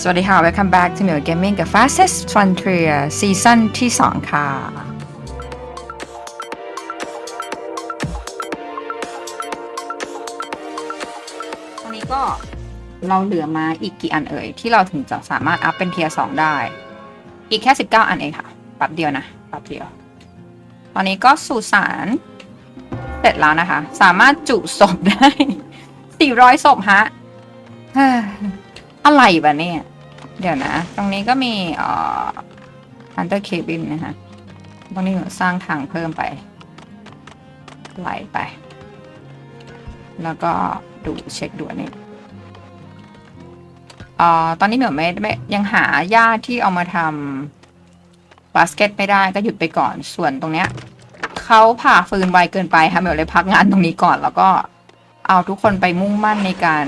สวัสดีค่ะ welcome back to เหมียว Gaming กับ Fastest Frontier ซีซั่นที่ 2 ค่ะ ตอนนี้ก็เราเหลือมาอีกกี่อันเอ่ย ที่เราถึงจะสามารถอัพเป็นเทียร์2ได้ อีกแค่ 19 อันเองค่ะแป๊บเดียวนะแป๊บเดียว ตอนนี้ก็สู่สารเสร็จแล้วนะคะ สามารถจุศพได้ 400ศพฮะเฮ้ย อะไรบะเนี่ย เดี๋ยวนะ ตรงนี้ก็มีเอ่อ under cabin นะคะตรงนี้หนูสร้างทางเพิ่มไปไหลไป แล้วก็ดูเช็คดูนนี้เอ่อตอนนี้เหมียวไม่ไม่ยังหาหญ้าที่เอามาทำบาสเกตไม่ได้ก็หยุดไปก่อนส่วนตรงเนี้ยเขาผ่าฟืนไวเกินไปค่ะเหมียวเลยพักงานตรงนี้ก่อน แล้วก็เอาทุกคนไปมุ่งมั่นในการ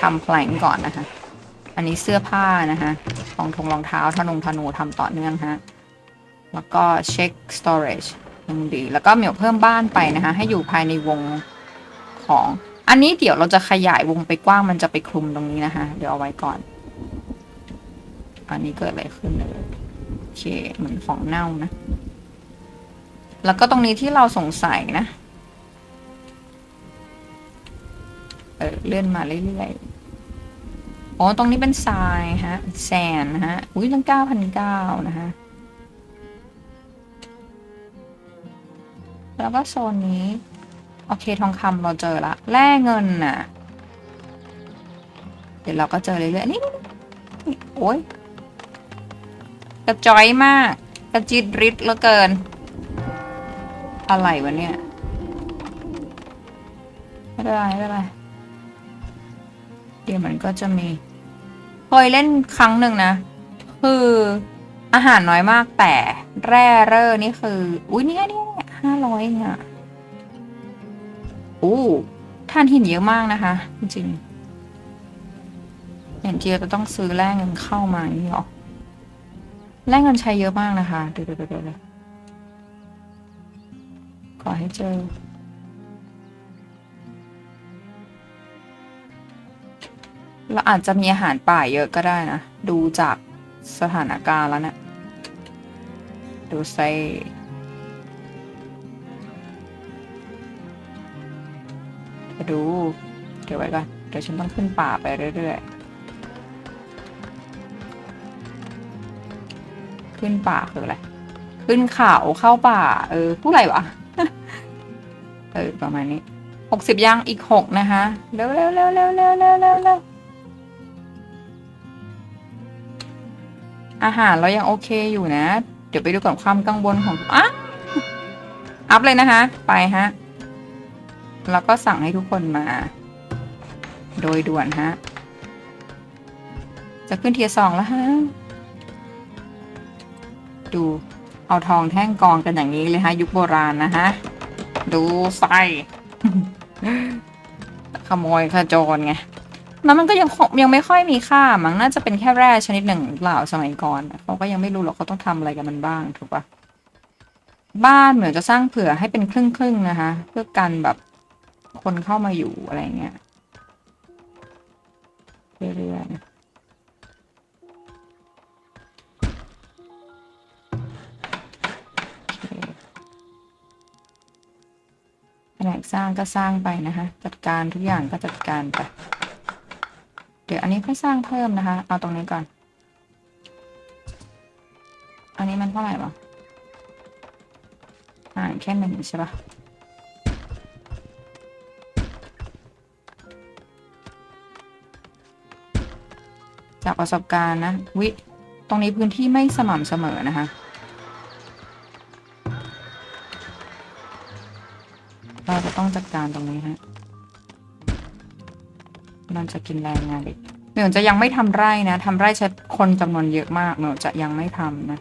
ทำแพลงก่อนนะคะ อันนี้เสื้อผ้านะคะรองทงรองเท้าธนงธนูทำต่อเนื่องฮะ แล้วก็เช็ค storage ยังดี แล้วก็เหมียวเพิ่มบ้านไปนะคะ ให้อยู่ภายในวงของ อันนี้เดี๋ยวเราจะขยายวงไปกว้างมันจะไปคลุมตรงนี้นะคะ เดี๋ยวเอาไว้ก่อน อันนี้เกิดอะไรขึ้นเลยโอเคเหมือนของเน่านะ แล้วก็ตรงนี้ที่เราสงสัยนะ ออเลื่อนมาเรื่อยๆ อ๋อ ตรงนี้เป็นทรายฮะ แซนนะฮะ อุ้ยตั้งเก้าพันเก้านะฮะ แล้วก็โซนนี้ โอเคทองคำเราเจอละแร่เงินน่ะ เดี๋ยวเราก็เจอเรื่อยๆนี่นี่นี่โอ้ยกระจอยมาก กระจิตริดเหลือเกิน อะไรวะเนี่ย ไม่เป็นไรไม่เป็นไร เดี๋ยวมันก็จะมีเคยเล่นครั้งหนึ่งนะ คืออาหารน้อยมากแต่แร่เร่อนี่คือ อุ้ยเนี่ยเนี่ยห้าร้อยเองอะอู้ท่านหินเยอะมากนะคะ จริงๆอย่างที่เราจะต้องซื้อแร่เงินเข้ามาอย่างนี้หรอแร่เงินใช้เยอะมากนะคะเดี๋ยวเดี๋ยวเดี๋ยวเดี๋ยวขอให้เจอ เราอาจจะมีอาหารป่าเยอะก็ได้นะ ดูจากสถานการณ์แล้วเนะี่ยดูไซเดี๋ยวดู เดี๋ยวไว้ก่อน เดี๋ยวฉันต้องขึ้นป่าไปเรื่อยๆ ขึ้นป่าคืออะไร ขึ้นเขาเข้าป่า เออผู้ไรวะ เออ ประมาณนี้หกสิบยังอีกหกนะคะ เร็วเร็วเร็วเร็วเร็วเร็วเร็ว อาหารเรายังโอเคอยู่นะ เดี๋ยวไปดูก่อนความกังวลของอะอัพเลยนะคะ ไปฮะ แล้วก็สั่งให้ทุกคนมา โดยด่วนฮะ จะขึ้นเทียสองแล้วฮะ ดูเอาทองแท่งกองกันอย่างนี้เลยฮะ ยุคโบราณนะฮะ ดูไฟขโมยขจรไง แล้วมันก็ยังคงยังไม่ค่อยมีค่ามั้งน่าจะเป็นแค่แร่ชนิดหนึ่งหรือเปล่าสมัยก่อนเขาก็ยังไม่รู้หรอกเขาต้องทำอะไรกับมันบ้างถูกปะบ้านเหมือนจะสร้างเผื่อให้เป็นครึ่งครึ่งๆนะคะ เพื่อกันแบบคนเข้ามาอยู่อะไรเงี้ยเรื่อยๆแผนกสร้างก็สร้างไปนะคะ จัดการทุกอย่างก็จัดการไป เดี๋ยวอันนี้ค่อยสร้างเพิ่มนะคะ เอาตรงนี้ก่อน อันนี้มันเท่าไหร่วะอ่าแค่หนึ่งใช่ปะจากประสบการณ์นะ วิ ตรงนี้พื้นที่ไม่สม่ำเสมอนะคะ เราจะต้องจัดการตรงนี้ฮะ มันจะกินแรงงานเด็กเหมือนจะยังไม่ทำไร่นะทำไร่ใช้คนจำนวนเยอะมากเหมือนจะยังไม่ทำนะ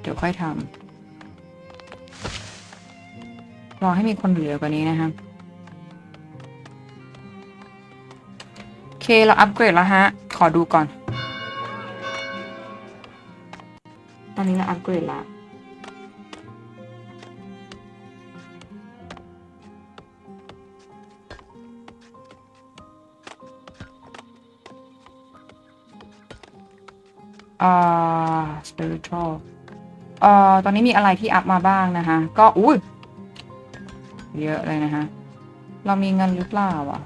เดี๋ยวค่อยทำรอให้มีคนเหลือกว่านี้นะคะโอเคเราอัปเกรดแล้วฮะ ขอดูก่อน ตอนนี้เราอัปเกรดแล้ว อ่า spiritual เอ่อตอนนี้มีอะไรที่อัพมาบ้างนะคะ ก็อุ้ยเยอะเลยนะคะ เรามีเงินหรือเปล่าอะ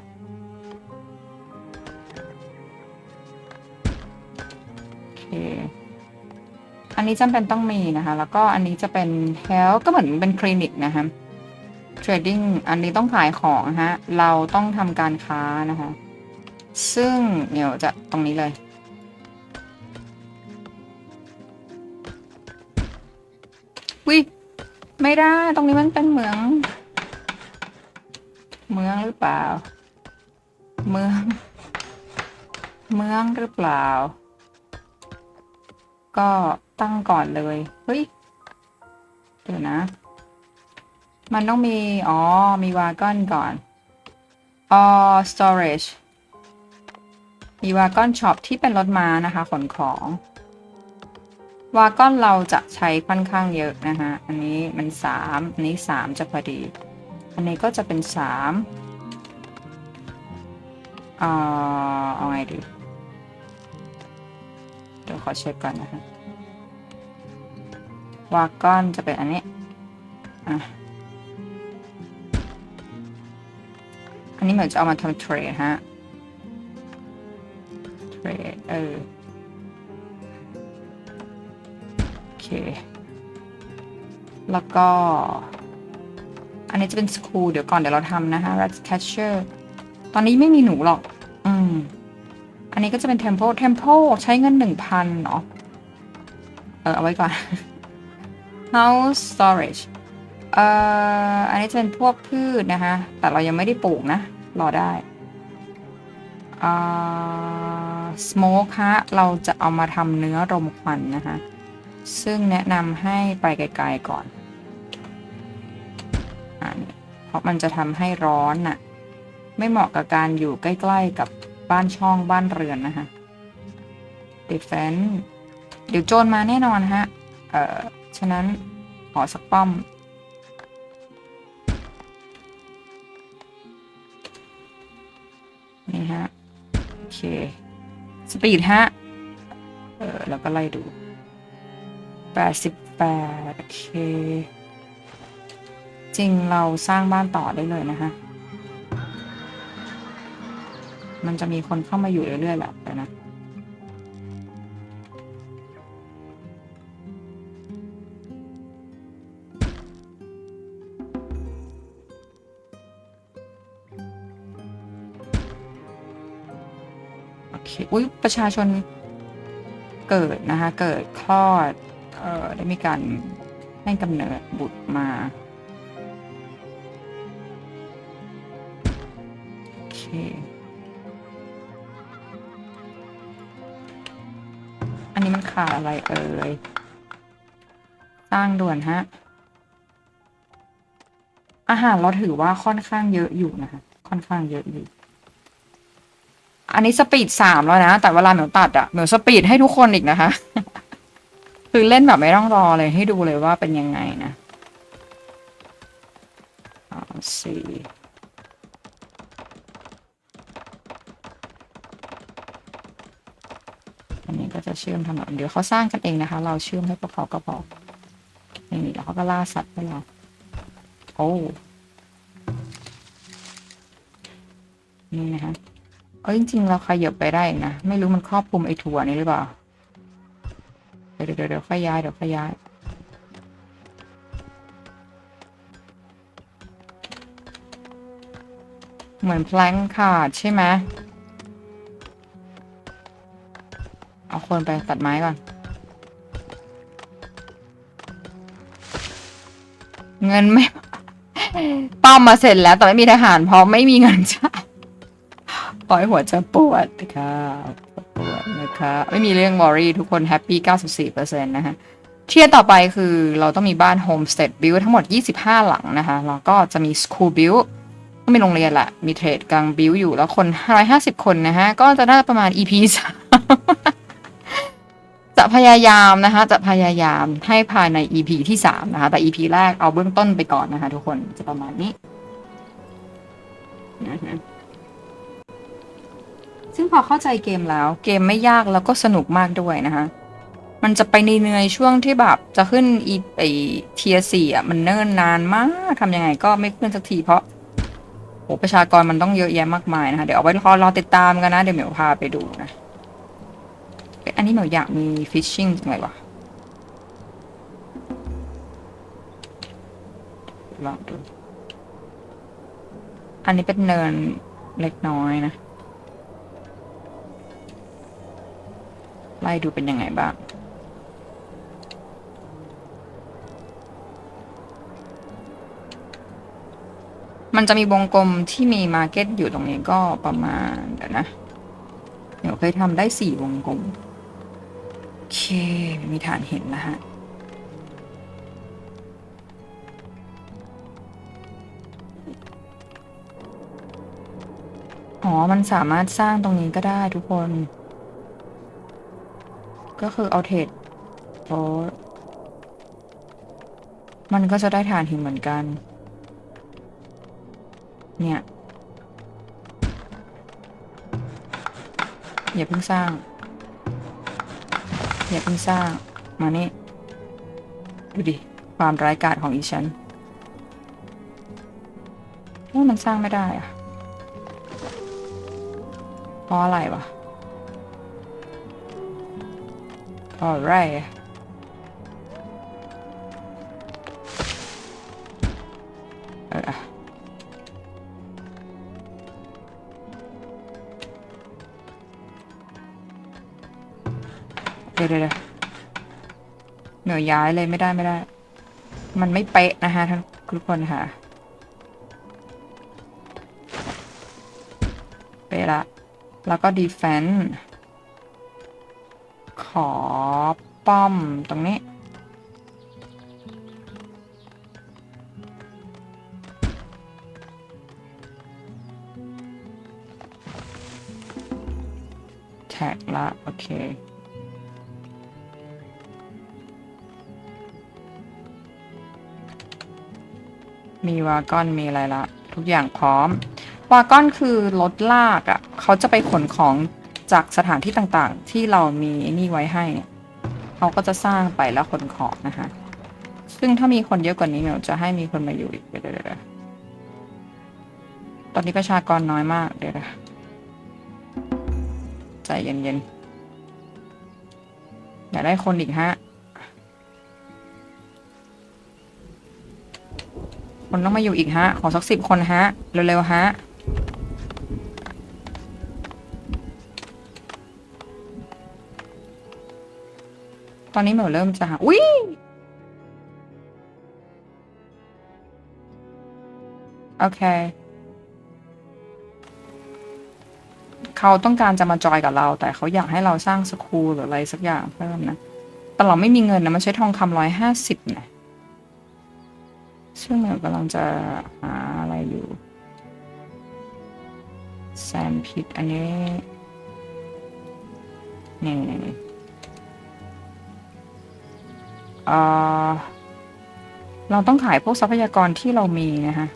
โอเคอันนี้จำเป็นต้องมีนะคะ แล้วก็อันนี้จะเป็น hell ก็เหมือนเป็นคลินิกนะคะ trading อันนี้ต้องขายของนะฮะ เราต้องทำการค้านะคะ ซึ่งเดี๋ยวจะตรงนี้เลย ไม่ได้ ตรงนี้มันเป็นเหมือง เมืองหรือเปล่า เมือง เมืองหรือเปล่า ก็ตั้งก่อนเลย เฮ้ยเดี๋ยวนะ มันต้องมี อ๋อ มีวากอนก่อน อ๋อ storage มีวากอนช็อปที่เป็นรถม้านะคะ ขนของ วาก้อนเราจะใช้ค่อนข้างเยอะนะคะอันนี้มันสามอันนี้สามจะพอดี อันนี้ก็จะเป็นสามเอ่อเอาไงดีเดี๋ยวขอเช็คก่อนนะคะวาก้อนจะเป็นอันนี้อะอันนี้เหมือนจะเอามาทำเทรดฮะเทรดเออ แล้วก็ อันนี้จะเป็นสคูเดี๋ยวก่อนเดี๋ยวเราทำนะคะ rat catcher ตอนนี้ไม่มีหนูหรอก อืม อันนี้ก็จะเป็น temple temple ใช้เงินหนึ่งพันเนาะเออเอาไว้ก่อน house storage เอ่ออันนี้จะเป็นพวกพืชนะคะ แต่เรายังไม่ได้ปลูกนะ รอได้อ่า smoke ฮะ เราจะเอามาทำเนื้อรมควันนะคะ ซึ่งแนะนำให้ไปไกลๆก่อนอันนี้เพราะมันจะทำให้ร้อนน่ะ ไม่เหมาะกับการอยู่ใกล้ๆกับบ้านช่องบ้านเรือนนะคะ defense เดี๋ยวโจรมาแน่นอนฮะ เอ่อ ฉะนั้นขอสักป้อม นี่ฮะ โอเค สปีดฮะ เออแล้วก็ไล่ดู แปดสิบแปดโอเค จริงเราสร้างบ้านต่อได้เลยนะคะ มันจะมีคนเข้ามาอยู่เรื่อยๆแหละแต่นะโอเค อุ้ยประชาชนเกิดนะคะ เกิดคลอด เอ่อได้มีการให้กำเนิดบุตรมาโอเคอันนี้มันขาดอะไรเอ่ย สร้างด่วนฮะ อาหารเราถือว่าค่อนข้างเยอะอยู่นะคะ ค่อนข้างเยอะอยู่ อันนี้สปีดสามแล้วนะ แต่เวลาเหมียวตัดอะเหมียวสปีดให้ทุกคนอีกนะคะ คือเล่นแบบไม่ต้องรอเลยให้ดูเลยว่าเป็นยังไงนะอ่าสี่อันนี้ก็จะเชื่อมถนนเดี๋ยวเขาสร้างกันเองนะคะ เราเชื่อมให้พวกเขาก็พอนี่แล้วเขาก็ล่าสัตว์ให้เราโอ้นี่นะคะเออจริงๆเราขยับไปได้นะ ไม่รู้มันครอบคลุมไอ้ถั่วนี้หรือเปล่า เดี๋ยวเดี๋ยวเดี๋ยวค่อยย้ายเดี๋ยวค่อยย้ายเหมือนแพลงขาดใช่ไหมเอาคนไปตัดไม้ก่อน เงินไม่ ป้อมมาเสร็จแล้วแต่ไม่มีทหารเพราะไม่มีเงินจ่า ยปล่อยหัวจะปวดค่ะปวดนะคะไม่มีเรื่องวอรี่ทุกคนแฮปปี้ 94%นะคะเทียต่อไปคือเราต้องมีบ้านโฮมสเต b บิลทั้งหมด 25 หลังนะคะแล้วก็จะมีสคูลบิลก็มีโรงเรียนแหละมีเทรดกลางบิลอยู่แล้วคน 150 คนนะฮะ ก็จะได้ประมาณ EP สามจะพยายามนะคะ จะพยายามให้ภายใน EP ที่ 3 นะคะ แต่ EP แรกเอาเบื้องต้นไปก่อนนะคะ ทุกคนจะประมาณนี้นะฮะ ซึ่งพอเข้าใจเกมแล้วเกมไม่ยากแล้วก็สนุกมากด้วยนะคะ มันจะไปในเนยช่วงที่แบบจะขึ้นอีไอเทียสี่อะมันเนิ่นนานมากทำยังไงก็ไม่ขึ้นสักทีเพราะโหประชากรมันต้องเยอะแยะมากมายนะคะเดี๋ยวเอาไว้รอรอติดตามกันนะ เดี๋ยวเหมียวพาไปดูนะอันนี้เหมียวอยากมีฟิชชิ่งจังเลยวะลองดูอันนี้เป็นเนินเล็กน้อยนะ ไล่ดูเป็นยังไงบ้าง มันจะมีวงกลมที่มีมาเก็ตอยู่ตรงนี้ก็ประมาณเดี๋ยวนะ เดี๋ยวเคยทำได้สี่วงกลม โอเค มีฐานเห็นนะฮะอ๋อ มันสามารถสร้างตรงนี้ก็ได้ทุกคน ก็คือเอาเทรดโอ้มันก็จะได้ฐานหินเหมือนกัน เนี่ย อย่าเพิ่งสร้าง อย่าเพิ่งสร้าง มานี่ ดูดิ ความร้ายกาจของอีฉันว่ามันสร้างไม่ได้อะเพราะอะไรวะ Alright เออเดี๋ยวเดี๋ยวเหนือย้ายเลยไม่ได้ไม่ได้ มันไม่เป๊ะนะคะท่านทุกคนค่ะเป๊ะละ แล้วก็ defense ขอป้อมตรงนี้ แท็กละ โอเคมีวากอนมีอะไรละ ทุกอย่างพร้อม วากอนคือรถลากอะ่ะ เขาจะไปขนของ จากสถานที่ต่างๆ ที่เรามีนี่ไว้ให้เนี่ยเขาก็จะสร้างไปแล้วขนของนะคะ ซึ่งถ้ามีคนเยอะกว่านี้เนี่ยจะให้มีคนมาอยู่อีกเดี๋ยวๆตอนนี้ประชากรน้อยมากเดี๋ยวนะใจเย็นๆอยากได้คนอีกฮะ คนต้องมาอยู่อีกฮะ ขอสักสิบคนฮะ เร็วๆฮะ ตอนนี้เหมียวเริ่มจะหาอุ้ยโอเค เขาต้องการจะมาจอยกับเรา แต่เขาอยากให้เราสร้างสคูลหรืออะไรสักอย่างเพิ่มนะ แต่เราไม่มีเงินนะมันใช้ทองคำร้อยห้าสิบนะซึ่งเหมียวกำลังจะหาอะไรอยู่แซนพิทอันนี้นี่นี่ เราต้องขายพวกทรัพยากรที่เรามีนะฮะ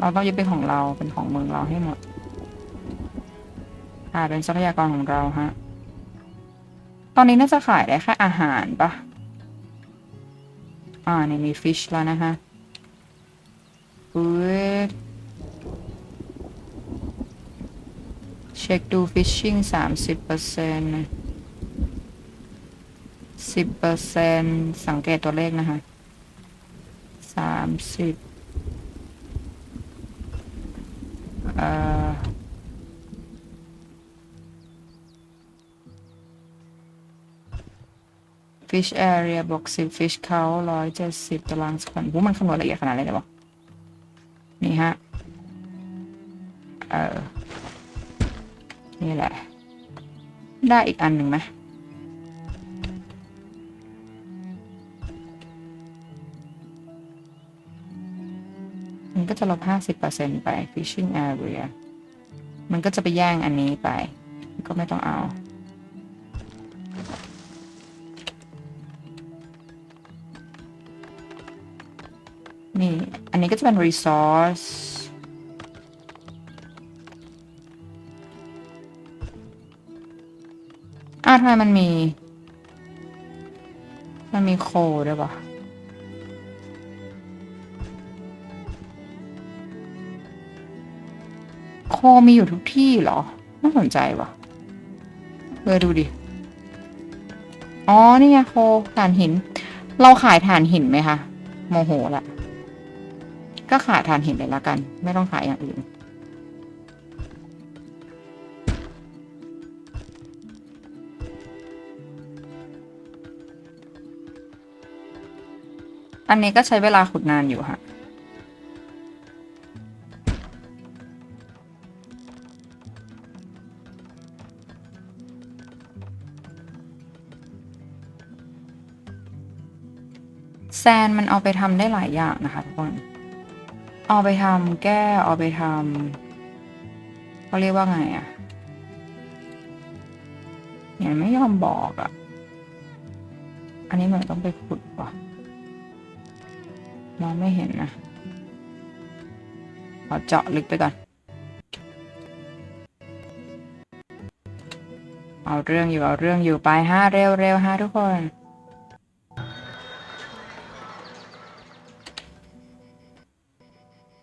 เราต้องยึดเป็นของเราเป็นของเมืองเราให้หมดอ่าเป็นทรัพยากรของเราฮะ ตอนนี้น่าจะขายได้แค่อาหารปะอ่านี่มีฟิชแล้วนะฮะ เช็คดูฟิชชิ่งสามสิบเปอร์เซ็นต์สิบเปอร์เซ็นต์สังเกตตัวเลขนะคะสามสิบเอ่อ fish area บวกสิบ fish count ร้อยเจ็ดสิบตารางสคนหูมันคำนวณละเอียดขนาดนี้เลยบอก นี่ฮะ เออ นี่แหละ ได้อีกอันหนึ่งไหมมันก็จะลบห้าสิบเปอร์เซ็นไป fishing area มันก็จะไปแย่งอันนี้ไป ก็ไม่ต้องเอา นี่อันนี้ก็จะเป็น resource อ้าวทำไมมันมี มันมีโคด้วยปะโคมีอยู่ทุกที่เหรอ น่าสนใจวะเออดูดิ อ๋อ นี่ไงโคถ่านหิน เราขายถ่านหินไหมคะ โมโหละ ก็ขายถ่านหินเลยละกัน ไม่ต้องขายอย่างอื่น อันนี้ก็ใช้เวลาขุดนานอยู่ค่ะแซนมันเอาไปทำได้หลายอย่างนะคะทุกคน เอาไปทำแก้เอาไปทำเขาเรียกว่าไงอะเนี่ยไม่ยอมบอกอะอันนี้เหมือนต้องไปขุดว่ะมองไม่เห็นนะขอเจาะลึกไปก่อน เอาเรื่องอยู่ เอาเรื่องอยู่ไปฮะเร็วเร็วฮะทุกคน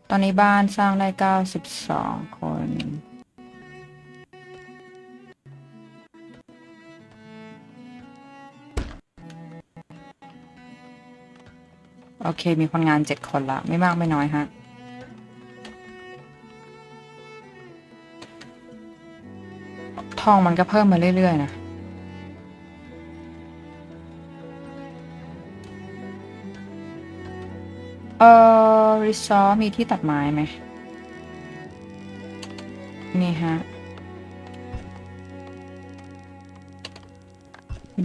ตอนนี้บ้านสร้างได้เก้าสิบสองคน โอเค มีคนงานเจ็ดคนละ ไม่มากไม่น้อยฮะ ทองมันก็เพิ่มมาเรื่อย ๆ นะ เออรีซอมีที่ตัดไม้ไหมนี่ฮะ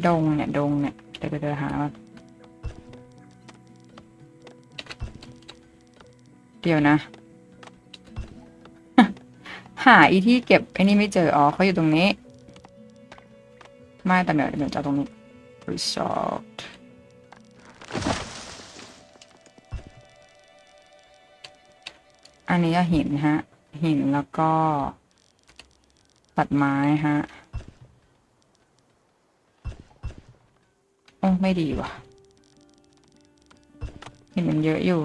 ดงเนี่ย ดงเนี่ยเดี๋ยวเดี๋ยวหาว่าเดี๋ยวนะ หาอีที่เก็บไอ้นี่ไม่เจอ อ๋อเขาอยู่ตรงนี้ ไม่แต่เดี๋ยวเดี๋ยวจะตรงนี้ resort อั อันนี้ก็หินฮะ หินแล้วก็ตัดไม้ฮะ โอ้ ไม่ดีว่ะ หินมันเยอะอยู่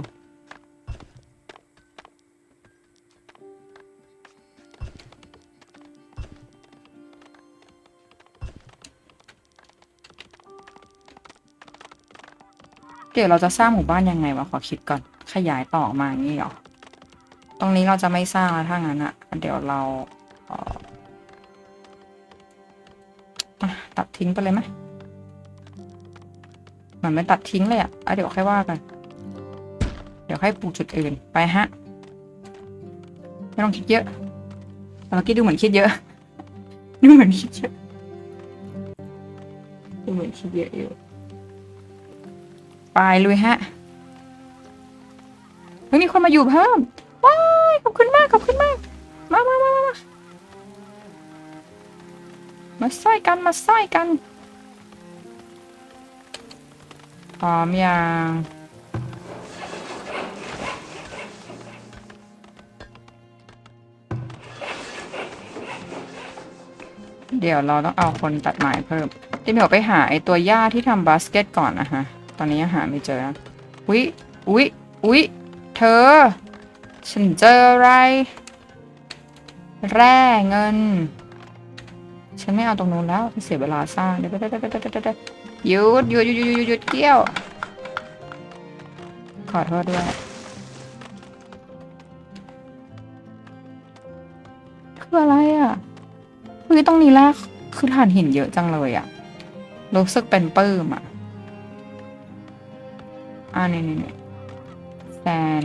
เดี๋ยวเราจะสร้างหมู่บ้านยังไงวะ ขอคิดก่อน ขยายต่อมาอย่างนี้เหรอ ตรงนี้เราจะไม่สร้างแล้วถ้างั้นอะเดี๋ยวเราตัดทิ้งไปเลยไหมเหมือนไม่ตัดทิ้งเลยอะอะเดี๋ยวค่อยว่ากัน เดี๋ยวค่อยปลูกจุดอื่นไปฮะ ไม่ต้องคิดเยอะแต่เมื่อกี้ดูเหมือนคิดเยอะ ดูเหมือนคิดเยอะ ดูเหมือนคิดเยอะอยู่ ไปลุยฮะเฮ้ยมีคนมาอยู่เพิ่ม มาซ้อยกันมาซ้อยกันพร้อมยังเดี๋ยวเราต้องเอาคนตัดไม้เพิ่มที่เหมียวไปหาไอตัวหญ้าที่ทำบาสเกตก่อนนะฮะตอนนี้หาไม่เจออุ๊ยอุ๊ยอุ๊ยเธอ ฉันเจออะไร แร่เงิน ฉันไม่เอาตรงนู้นแล้วเสียเวลาสร้างเดี๋ยวเดี๋ยวเดี๋ยวเดี๋ยวเดี๋ยวเดี๋ยวหยุดหยุดหยุดหยุดหยุดหยุดเกี้ยว ขอโทษด้วยคืออะไรอะคือตรงนี้แรกคือถ่านหินเยอะจังเลยอะรู้สึกเป็นปื้มอะอ่านี่นี่นี่แซน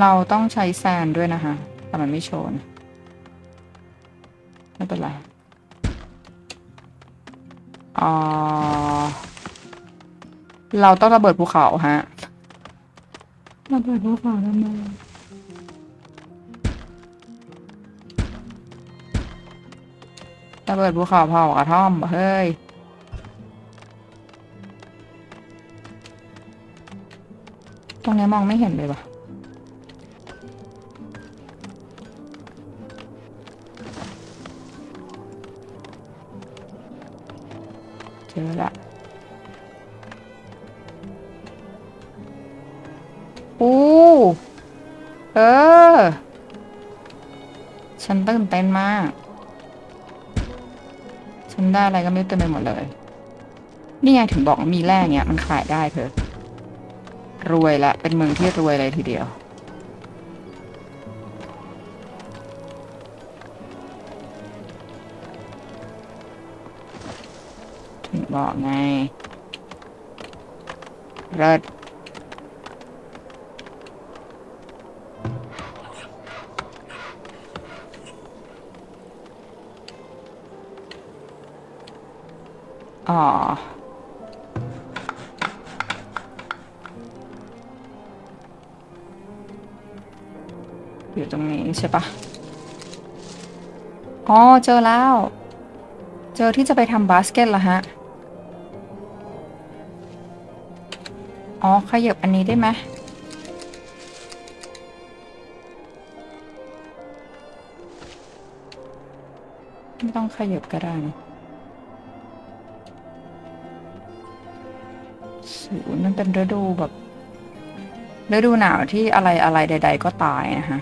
เราต้องใช้แซนด้วยนะคะ แต่มันไม่โชว์นะ ไม่เป็นไรอ่าเราต้องระเบิดภูเขาฮะ ระเบิดภูเขาทำไมระเบิดภูเขาเผากระท่อมเฮ้ยตตรงเนี้ยมองไม่เห็นเลยว่ะ เจอละอู้เออ ฉันตื่นเต้นมาก ฉันได้อะไรก็ไม่เต็มไปหมดเลย นี่ไงถึงบอกมีแร่เนี้ย มันขายได้เธอ รวยละ เป็นเมืองที่รวยเลยทีเดียว บอกไงเลิศอ๋ออยู่ตรงนี้ใช่ปะอ๋อ เจอแล้ว เจอที่จะไปทำบาสเกตละฮะ อ๋อ ขยับอันนี้ได้ไหมไม่ต้องขยับก็ได้นะศูนย์มันเป็นฤดูแบบฤดูหนาวที่อะไรอะไรใด ๆ ก็ตายนะฮะ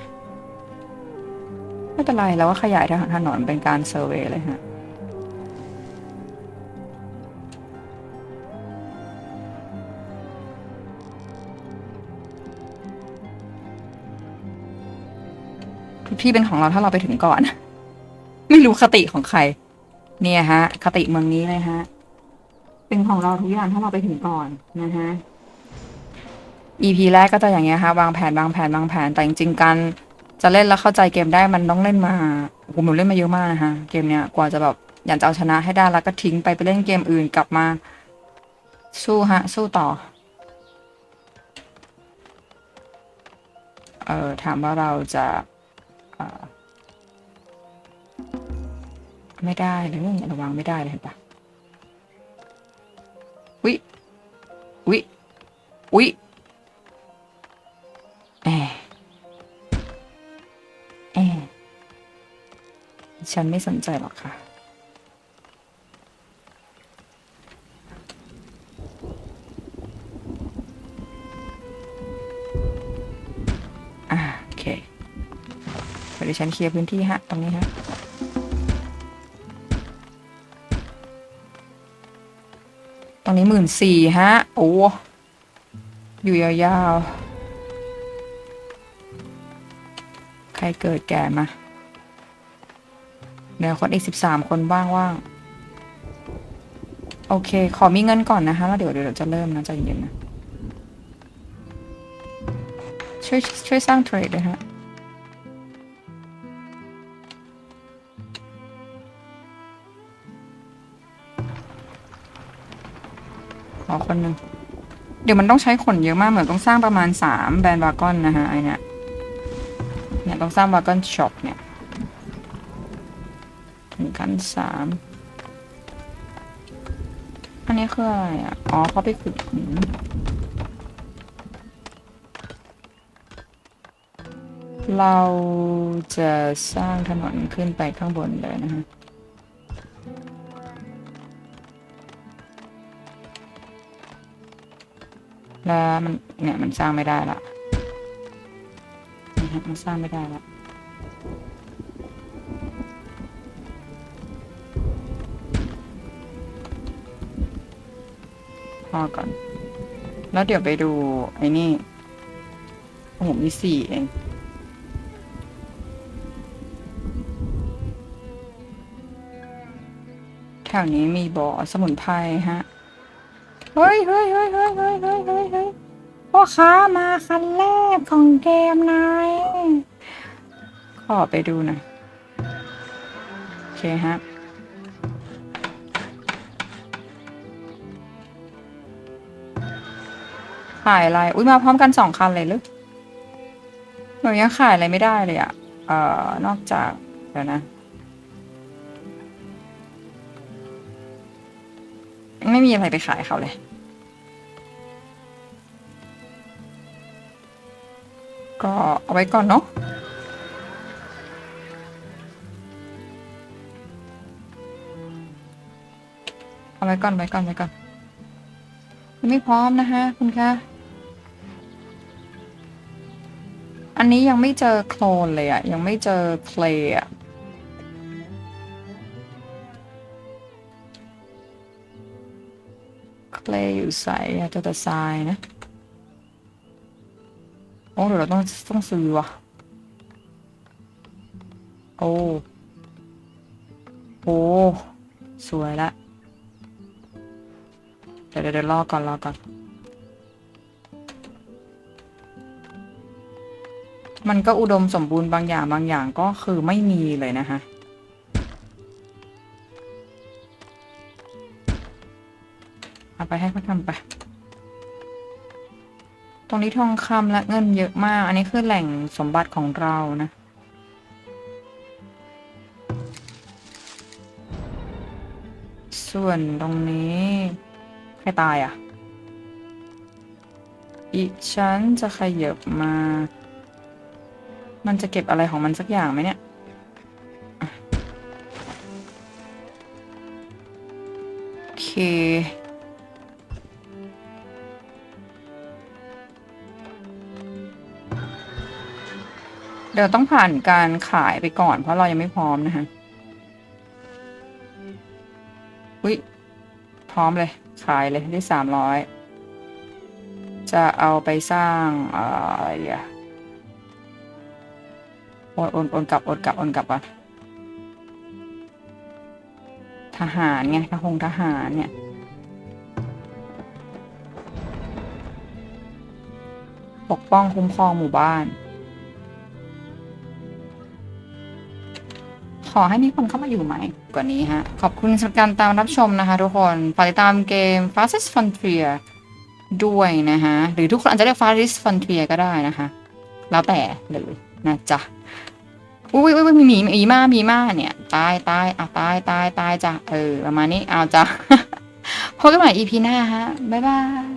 ไม่เป็นไรแล้วก็ขยายทางถนนเป็นการเซอร์เวย์เลยฮะ ทุกที่เป็นของเราถ้าเราไปถึงก่อน ไม่รู้คติของใคร เนี่ยฮะ คติเมืองนี้เลยฮะ เป็นของเราทุกอย่างถ้าเราไปถึงก่อนนะฮะ EP แรกก็จะอย่างเงี้ยฮะวางแผนวางแผนวางแผนแต่จริงๆการจะเล่นแล้วเข้าใจเกมได้มันต้องเล่นมาโอ้โหผมเล่นมาเยอะมากนะฮะเกมเนี้ยกว่าจะแบบอยากจะเอาชนะให้ได้แล้วก็ทิ้งไปไปเล่นเกมอื่นกลับมา สู้ฮะ สู้ต่อ เออถามว่าเราจะ ไม่ได้เลยระวังไม่ได้เลยเห็นปะวิวิวิแอแอฉันไม่สนใจหรอกค่ะ ดี๋ยวฉันเคลียร์พื้นที่ฮะ ตรงนี้ฮะ ตรงนี้หมื่นสี่ฮะ โอ้ อยู่ยาวๆ ใครเกิดแก่มาเดี๋ยวคนอีกสิบสามคนว่างๆ โอเค ขอมีเงินก่อนนะคะแล้วเดี๋ยวเดี๋ยวจะเริ่มนะใจเย็นๆนะ ช่วยช่วยสร้างเทรดด้วยฮะ อคนหนึ่งเดี๋ยวมันต้องใช้ขนเยอะมากเหมือนต้องสร้างประมาณสามแบรนด์วากอนนะฮะไอเนี่ยเนี่ยต้องสร้างวากอนช็อปเนี่ยถึงขั้นสามอันนี้คืออะไรอะ อ๋อเขาไปขุดหินเราจะสร้างถนนขึ้นไปข้างบนเลยนะฮะ แล้วมันเนี่ยมันสร้างไม่ได้ละนะฮะมันสร้างไม่ได้ละพอก่อน แล้วเดี๋ยวไปดู ไอ้นี่โอ้โหมีสี่เองแถวนี้มีบ่อสมุนไพรฮะ เฮ้ยเฮ้ยเฮ้ยเฮ้ยเฮ้ยเฮ้ยเฮ้ยเฮ้ยพ่อค้ามาคันแรกของเกมนายขอไปดูหน่อยโอเคฮะขายอะไร อุ้ยมาพร้อมกันสองคันเลยหรือหนูยังขายอะไรไม่ได้เลยอะเอ่อนอกจากเดี๋ยวนะ ไม่มีอะไรไปขายเขาเลย ก็เอาไว้ก่อนเนาะเอาไว้ก่อนไว้ก่อนไว้ก่อนยังไม่พร้อมนะคะคุณคะอันนี้ยังไม่เจอโคลนเลยอะยังไม่เจอเคลย์อะเคลย์อยู่ใสอะจอแต่ทรายนะ โอ้เดี๋ยวเราต้องต้องซื้อว่ะโอ้โอ้สวยละเดี๋ยวเดี๋ยวเดี๋ยวรอก่อนรอก่อน มันก็อุดมสมบูรณ์บางอย่างบางอย่างก็คือไม่มีเลยนะคะเอาไปให้เขาทำไป รงนี้ทองคำและเงินเยอะมาก อันนี้คือแหล่งสมบัติของเรานะ ส่วนตรงนี้ ใครตายอะ อีฉันจะขยับมา มันจะเก็บอะไรของมันสักอย่างไหมเนี่ยโอเค เดี๋ยวต้องผ่านการขายไปก่อน เพราะเรายังไม่พร้อมนะคะอุ้ยพร้อมเลย ขายเลยได้สามร้อยจะเอาไปสร้างอ่ออะไรดีอะโอนโอนโอนกลับโอนกลับโอนกลับอะทหารไงทหงทหารเนี่ยปกป้องคุ้มครองหมู่บ้าน ขอให้มีคนเข้ามาอยู่ไหมกว่านี้ฮะ ขอบคุณสำหรับการตามรับชมนะคะทุกคนฝากติดตามเกม Fastest Frontier ด้วยนะฮะหรือทุกคนอาจจะเรียก Fastest Frontier ก็ได้นะคะ แล้วแต่เลยนะจ๊ะอุ้ยอุ้ยมีหมีมีมามีมาเนี่ย ตายตายอะตายตายตายจ้ะเออประมาณนี้เอาจ้ะพบกันใหม่ EP หน้าฮะ บ๊ายบาย